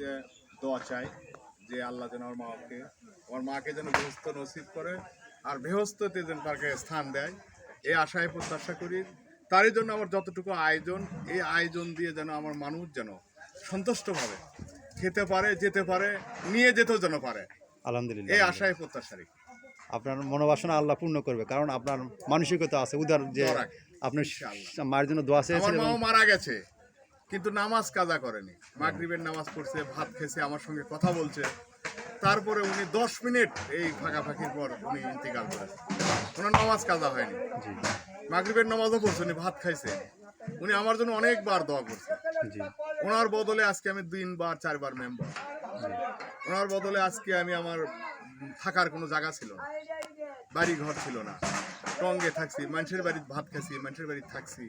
যে দোয়া চাই যে আল্লাহ যেন আমার মাকে আমার মাকে যেন বেহস্ত নসিব করে আর বেহস্ততে যেন তাকে স্থান দেয়। এই আশায় প্রত্যাশা করি। তারই জন্য আমার যতটুকু আয়োজন এই আয়োজন দিয়ে যেন আমার মানুষ যেন সন্তুষ্টভাবে খেতে পারে যেতে পারে নিয়ে যেতেও যেন পারে। আলহামদুলিল্লাহ। এই আশায় প্রত্যাশা রাখি। আপনার মনোবাসনা আল্লাহ পূর্ণ করবে কারণ আপনার মানসিকতা আছে। উদার যে দোয়া রাখি। আপনি মায়ের জন্য দোয়া আমার মাও মারা গেছে। কিন্তু নামাজ কাজা করেনি। মাগরিবের নামাজ পড়ছে ভাত খেয়েছে আমার সঙ্গে কথা বলছে। তারপরে উনি দশ মিনিট এই ফাঁকাফাঁকির পর উনি ইন্তিকাল করেছে। ওনার নামাজ কাজা হয়নি। মাগরিবের নামাজও পড়ছে উনি ভাত খাইছে। উনি আমার জন্য অনেকবার দোয়া করছে। ওনার বদলে আজকে আমি তিনবার চারবার মেম্বার। ওনার বদলে আজকে আমি আমার থাকার কোনো জায়গা ছিল না। বাড়ি ঘর ছিল না। টঙ্গে থাকছি মানুষের বাড়িতে ভাত খাইছি মানুষের বাড়িতে থাকছি।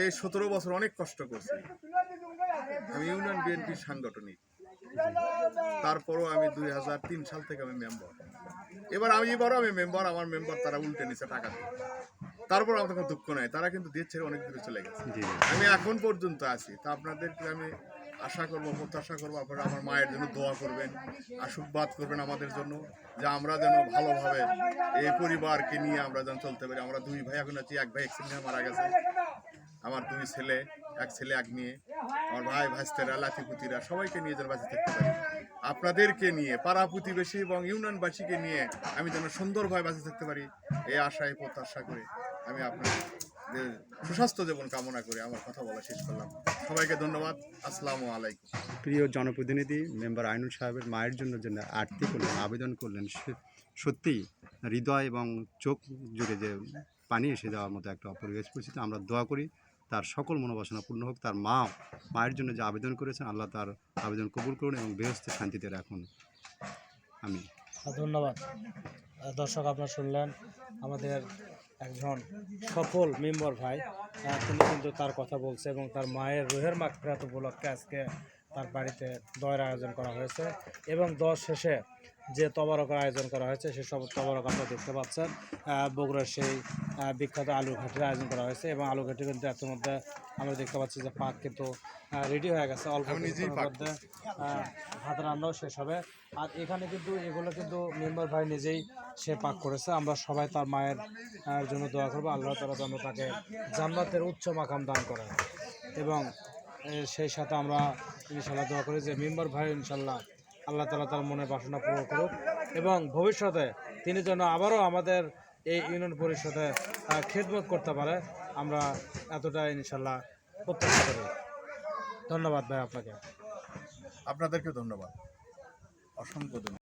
এই সতেরো বছর অনেক কষ্ট করছি। আমি ইউনিয়ন বিএনপির সাংগঠনিক। তারপরও আমি দুই হাজার তিন সাল থেকে আমি মেম্বার। এবার আমি এবারও আমি মেম্বার আমার মেম্বার তারা উল্টে নিছে টাকা দিয়ে। তারপর আমার কোনো দুঃখ নাই তারা কিন্তু দেশ ছেড়ে অনেক দূরে চলে গেছে। আমি এখন পর্যন্ত আছি। তা আপনাদেরকে আমি আশা করব প্রত্যাশা করব আপনারা আমার মায়ের জন্য দোয়া করবেন আশীর্বাদ করবেন আমাদের জন্য যে আমরা যেন ভালোভাবে এই পরিবারকে নিয়ে আমরা যেন চলতে পারি। আমরা দুই ভাই এখন আছি এক ভাই অ্যাক্সিডেন্টে মারা গেছে। আমার দুই ছেলে, এক ছেলে, এক মেয়ে, আমার ভাই, ভাইস্তেরা লাঠিপুতিরা সবাইকে নিয়ে যেন বাঁচে থাকতে পারি। আপনাদেরকে নিয়ে, পাড়া প্রতিবেশী এবং ইউনিয়নবাসীকে নিয়ে আমি যেন সুন্দরভাবে বাঁচে থাকতে পারি, এই আশায়, প্রত্যাশা করে আমি আপনাদের সুস্বাস্থ্য জীবন কামনা করে আমার কথা বলা শেষ করলাম। সবাইকে ধন্যবাদ। আসসালামু আলাইকুম। প্রিয় জনপ্রতিনিধি, মেম্বার আইনুল সাহেবের মায়ের জন্য যে আর্থি করলেন আবেদন করলেন, সে- সত্যিই হৃদয় এবং চোখ জুড়ে যে পানি এসে যাওয়ার মতো একটা পরিবেশ পরিস্থিতি, আমরা দোয়া করি। তার সকল মনোবাসনা পূর্ণ হোক। তার মা মায়ের জন্য যে আবেদন করেছেন, আল্লাহ তার আবেদন কবুল করুন এবং বেহস্ত শান্তিতে রাখুন। আমি ধন্যবাদ। দর্শক, আপনারা শুনলেন আমাদের একজন সফল মেম্বার ভাই। তিনি কিন্তু তার কথা বলছে এবং তার মায়ের রোহের মাকফিরাত উপলক্ষে আজকে তার বাড়িতে দয়ের আয়োজন করা হয়েছে এবং দশ শেষে যে তবারকের আয়োজন করা হয়েছে সেসব তবারক আপনারা দেখতে পাচ্ছেন। বগুড়ার সেই বিখ্যাত আলু ঘাটির আয়োজন করা হয়েছে এবং আলু ঘাটি কিন্তু এর মধ্যে আমরা দেখতে পাচ্ছি যে পাক কিন্তু রেডি হয়ে গেছে। অল্প নিজেই মধ্যে ভাত রান্নাও শেষ হবে। আর এখানে কিন্তু এগুলো কিন্তু মেম্বার ভাই নিজেই সে পাক করেছে। আমরা সবাই তার মায়ের জন্য দোয়া করব। আল্লাহ তালা যেন তাকে জান্নাতের উচ্চ মাকাম দান করে এবং সেই সাথে আমরা ইনশাল্লাহ দোয়া করি যে মেম্বার ভাই ইনশাল্লাহ আল্লাহ তালা তার মনে বাসনা পূরণ করুক এবং ভবিষ্যতে তিনি যেন আবারও আমাদের এই ইউনিয়ন পরিষদে খেদমত করতে পারে, আমরা এতটাই ইনশাল্লাহ প্রত্যাশা করি। ধন্যবাদ ভাই আপনাকে। আপনাদেরকে ধন্যবাদ। অসংখ্য ধন্যবাদ।